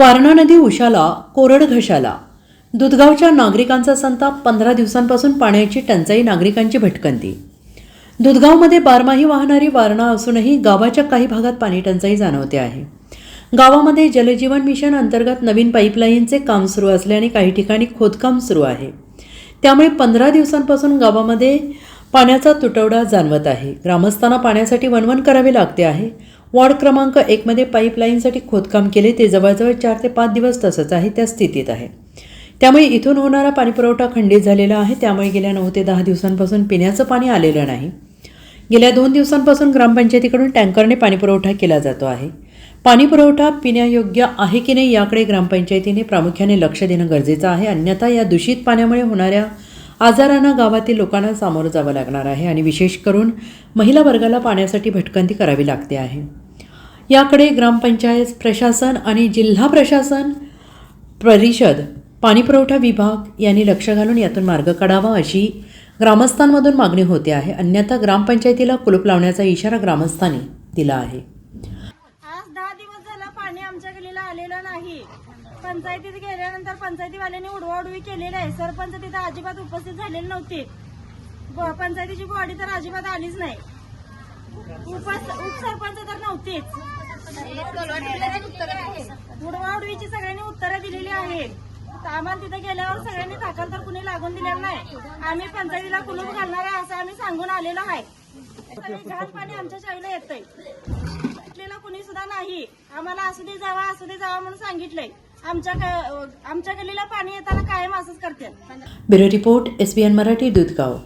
वारणा नदी उशाला कोरड घशाला. दुधगावच्या नागरिकांचा संताप पंधरा दिवसांपासून पाण्याची टंचाई नागरिकांची भटकंती. दुधगावमध्ये बारमाही वाहणारी वारणा असूनही गावाच्या काही भागात पाणी टंचाई जाणवते आहे. गावामध्ये जलजीवन मिशन अंतर्गत नवीन पाईपलाईनचे काम सुरू असल्याने काही ठिकाणी खोदकाम सुरू आहे. त्यामुळे पंधरा दिवसांपासून गावामध्ये पाण्याचा तुटवडा जाणवत आहे. ग्रामस्थांना पाण्यासाठी वणवण करावे लागते आहे. वॉर्ड क्रमांक एकमध्ये पाईपलाईनसाठी खोदकाम केले ते जवळजवळ चार ते पाच दिवस तसंच आहे त्या स्थितीत आहे. त्यामुळे इथून होणारा पाणीपुरवठा खंडित झालेला आहे त्यामुळे गेल्या नऊ ते दहा दिवसांपासून पिण्याचं पाणी आलेलं नाही. गेल्या दोन दिवसांपासून ग्रामपंचायतीकडून टँकरने पाणीपुरवठा केला जातो आहे. पाणीपुरवठा पिण्यायोग्य आहे की नाही याकडे ग्रामपंचायतीने प्रामुख्याने लक्ष देणं गरजेचं आहे. अन्यथा या दूषित पाण्यामुळे होणाऱ्या आजारांना गावातील लोकांना सामोरं जावं लागणार आहे आणि विशेष करून महिला वर्गाला पाण्यासाठी भटकंती करावी लागते आहे. याकडे ग्रामपंचायत प्रशासन आणि जिल्हा प्रशासन परिषद पाणीपुरवठा विभाग यांनी लक्ष घालून यातून मार्ग काढावा अशी ग्रामस्थांमधून मागणी होते आहे. अन्यथा ग्रामपंचायतीला कुलूप लावण्याचा इशारा ग्रामस्थांनी दिला आहे. आज दहा दिवस झाला पाणी आमच्या गलीला आलेलं नाही. पंचायतीत गेल्यानंतर पंचायतीवाल्यांनी उडवाउडवी केलेली आहे. सरपंच तिथे अजिबात उपस्थित झालेले नव्हते. पंचायतीची बॉडी तर अजिबात आलीच नाही. उपसरपंच नव्हतेच उडवाउडवीची सगळ्यांनी उत्तरं दिलेली आहेत. आम्हाला तिथे गेल्यावर सगळ्यांनी दाखल तर कुणी लागून दिलेलं नाही. आम्ही पंचायतीला कुलूप घालणार आहे असं आम्ही सांगून आलेलो आहे. घाण पाणी आमच्या शाळेला येतंय. भेटलेलं कुणी सुद्धा नाही. आम्हाला असू दे जावा असू दे जावा म्हणून सांगितलंय. आमच्या ग- आमच्या गलीला पाणी येताना कायम असंच करते. Bureau report S B N Marathi Dudhgaon.